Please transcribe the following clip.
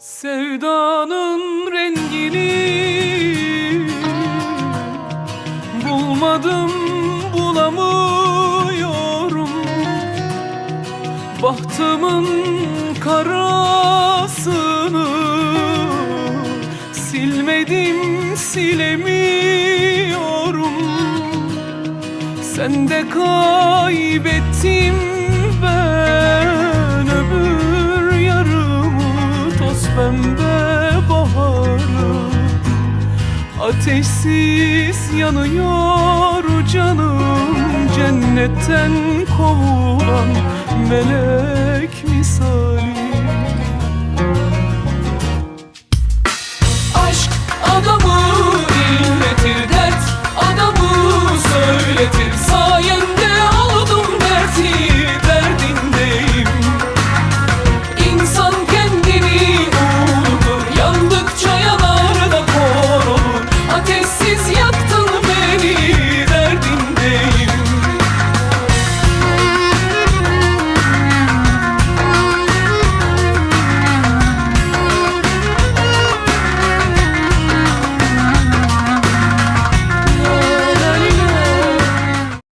Sevdanın rengini Bulmadım bulamıyorum. Bahtımın karasını Silmedim silemiyorum. Sende kaybettim pembe baharı. Ateşsiz yanıyor canım Cennetten kovulan melek misali